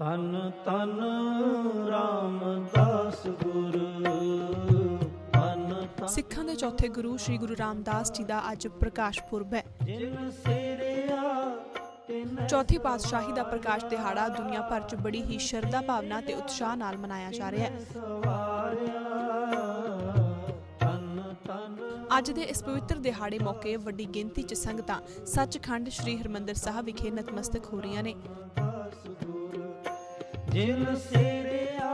ਤਨ ਤਨ ਰਾਮਦਾਸ ਗੁਰ। ਤਨ ਸਿੱਖਾਂ ਦੇ ਚੌਥੇ ਗੁਰੂ ਸ੍ਰੀ ਗੁਰੂ ਰਾਮਦਾਸ ਜੀ ਦਾ ਅੱਜ ਪ੍ਰਕਾਸ਼ ਪੁਰਬ ਹੈ। ਚੌਥੀ ਪਾਤਸ਼ਾਹੀ ਦਾ ਪ੍ਰਕਾਸ਼ ਦਿਹਾੜਾ ਦੁਨੀਆ ਭਰ 'ਚ ਬੜੀ ਹੀ ਸ਼ਰਧਾ ਭਾਵਨਾ ਤੇ ਉਤਸ਼ਾਹ ਨਾਲ ਮਨਾਇਆ ਜਾ ਰਿਹਾ ਹੈ। ਅੱਜ ਦੇ ਇਸ ਪਵਿੱਤਰ ਦਿਹਾੜੇ ਮੌਕੇ ਵੱਡੀ ਗਿਣਤੀ 'ਚ ਸੰਗਤਾਂ ਸੱਚਖੰਡ ਸ੍ਰੀ ਹਰਮੰਦਰ ਸਾਹਿਬ ਵਿਖੇ ਨਤਮਸਤਕ ਹੋ ਰਹੀਆਂ ਨੇ। ਜਿਨ ਸਿਰਿਆ।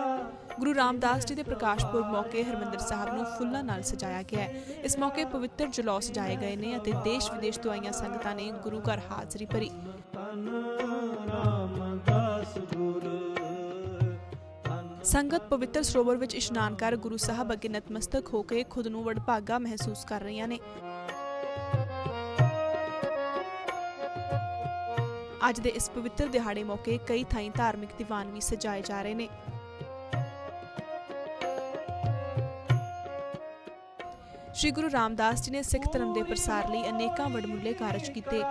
ਗੁਰੂ ਰਾਮਦਾਸ ਜੀ ਦੇ ਪ੍ਰਕਾਸ਼ ਪੁਰਬ ਮੌਕੇ ਹਰਮੰਦਰ ਸਾਹਿਬ ਨੂੰ ਫੁੱਲਾਂ ਨਾਲ ਸਜਾਇਆ ਗਿਆ ਹੈ। ਇਸ ਮੌਕੇ ਪਵਿੱਤਰ ਜਲੌਸ ਸਜਾਏ ਗਏ ਨੇ ਅਤੇ ਦੇਸ਼ ਵਿਦੇਸ਼ ਤੋਂ ਆਈਆਂ ਸੰਗਤਾਂ ਨੇ ਗੁਰੂ ਘਰ ਹਾਜ਼ਰੀ ਭਰੀ। ਸੰਗਤ ਪਵਿੱਤਰ ਸਰੋਵਰ ਵਿੱਚ ਇਸ਼ਨਾਨ ਕਰ ਗੁਰੂ ਸਾਹਿਬ ਅੱਗੇ ਨਤਮਸਤਕ ਹੋ ਕੇ ਖੁਦ ਨੂੰ ਵਡਭਾਗਾ ਮਹਿਸੂਸ ਕਰ ਰਹੀਆਂ ਨੇ। ਅੱਜ ਦੇ ਇਸ ਪਵਿੱਤਰ ਦਿਹਾੜੇ ਮੌਕੇ ਕਈ ਥਾਈਂ ਧਾਰਮਿਕ ਦੀਵਾਨ ਵੀ ਸਜਾਏ ਜਾ ਰਹੇ ਨੇ। ਸ਼੍ਰੀ ਗੁਰੂ ਰਾਮਦਾਸ ਜੀ ਨੇ ਸਿੱਖ ਧਰਮ ਦੇ ਪ੍ਰਸਾਰ ਲਈ ਅਨੇਕਾਂ ਵਡਮੁੱਲੇ ਕਾਰਜ ਕੀਤੇ।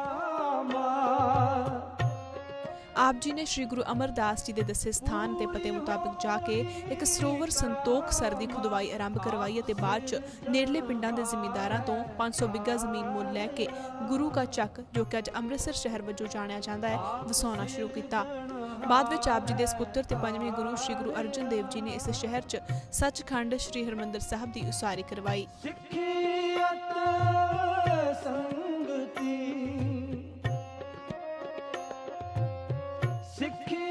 ਆਪ ਜੀ ਨੇ ਸ਼੍ਰੀ ਗੁਰੂ ਅਮਰਦਾਸ ਜੀ ਦੇ ਦੱਸੇ ਸਥਾਨ ਤੇ ਪਤੇ ਮੁਤਾਬਕ ਜਾ ਕੇ ਇੱਕ ਸਰੋਵਰ ਸੰਤੋਖ ਸਰ ਦੀ ਖੁਦਵਾਈ ਆਰੰਭ ਕਰਵਾਈ ਅਤੇ ਬਾਅਦ ਚ ਨੇੜਲੇ ਪਿੰਡਾਂ ਦੇ ਜ਼ਿਮੀਂਦਾਰਾਂ ਤੋਂ 500 ਬਿੱਗਾ ਜ਼ਮੀਨ ਮੁੱਲ ਲੈ ਕੇ ਗੁਰੂ ਕਾ ਚੱਕ, ਜੋ ਕਿ ਅੱਜ ਅੰਮ੍ਰਿਤਸਰ ਸ਼ਹਿਰ ਵਜੋਂ ਜਾਣਿਆ ਜਾਂਦਾ ਹੈ, ਵਸਾਉਣਾ ਸ਼ੁਰੂ ਕੀਤਾ। ਬਾਅਦ ਵਿੱਚ ਆਪ ਜੀ ਦੇ ਸਪੁੱਤਰ ਤੇ ਪੰਜਵੇਂ ਗੁਰੂ ਸ਼੍ਰੀ ਗੁਰੂ ਅਰਜਨ ਦੇਵ ਜੀ ਨੇ ਇਸ ਸ਼ਹਿਰ 'ਚ ਸੱਚਖੰਡ ਸ਼੍ਰੀ ਹਰਮੰਦਰ ਸਾਹਿਬ ਦੀ ਉਸਾਰੀ ਕਰਵਾਈ। ਸਿੱਖੀਅਤ ਸਿੱਖੀ